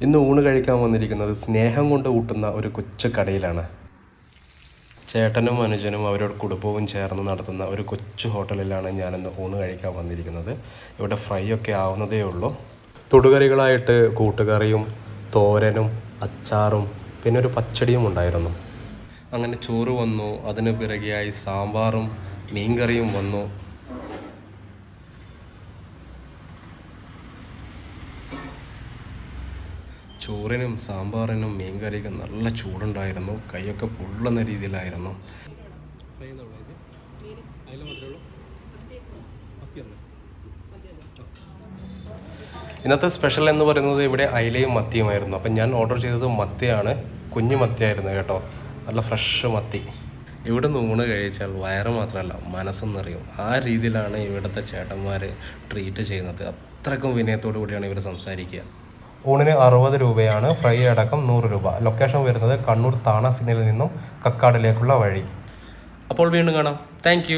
ഇന്ന് ഊണ് കഴിക്കാൻ വന്നിരിക്കുന്നത് സ്നേഹം കൊണ്ട് ഊട്ടുന്ന ഒരു കൊച്ചു കടയിലാണ്. ചേട്ടനും അനുജനും അവരുടെ കുടുംബവും ചേർന്ന് നടത്തുന്ന ഒരു കൊച്ചു ഹോട്ടലിലാണ് ഞാനിന്ന് ഊണ് കഴിക്കാൻ വന്നിരിക്കുന്നത്. ഇവിടെ ഫ്രൈ ഒക്കെ ആവുന്നതേ ഉള്ളൂ. തൊടുകറികളായിട്ട് കൂട്ടുകറിയും തോരനും അച്ചാറും പിന്നെ ഒരു പച്ചടിയും ഉണ്ടായിരുന്നു. അങ്ങനെ ചോറ് വന്നു. അതിന് പിറകെയായി സാമ്പാറും മീൻകറിയും വന്നു. ചോറിനും സാമ്പാറിനും മീൻകറിക്കും നല്ല ചൂടുണ്ടായിരുന്നു. കൈയൊക്കെ പൊള്ളുന്ന രീതിയിലായിരുന്നു. ഇന്നത്തെ സ്പെഷ്യൽ എന്ന് പറയുന്നത് ഇവിടെ അയിലയും മത്തിയുമായിരുന്നു അപ്പം ഞാൻ ഓർഡർ ചെയ്തത് മത്തിയാണ്. കുഞ്ഞു മത്തിയായിരുന്നു കേട്ടോ. നല്ല ഫ്രഷ് മത്തി. ഇവിടെ ഊണ് കഴിച്ചാൽ വയറ് മാത്രമല്ല മനസ്സും നിറയും. ആ രീതിയിലാണ് ഇവിടുത്തെ ചേട്ടന്മാർ ട്രീറ്റ് ചെയ്യുന്നത്. അത്രക്കും വിനയത്തോടു കൂടിയാണ് ഇവർ സംസാരിക്കുക. ഊണിന് അറുപത് രൂപയാണ്. ഫ്രൈ അടക്കം നൂറ് രൂപ. ലൊക്കേഷൻ വരുന്നത് കണ്ണൂർ താണ സിഗ്നലിൽ നിന്നും കക്കാടിലേക്കുള്ള വഴി. അപ്പോൾ വീണ്ടും കാണാം. താങ്ക്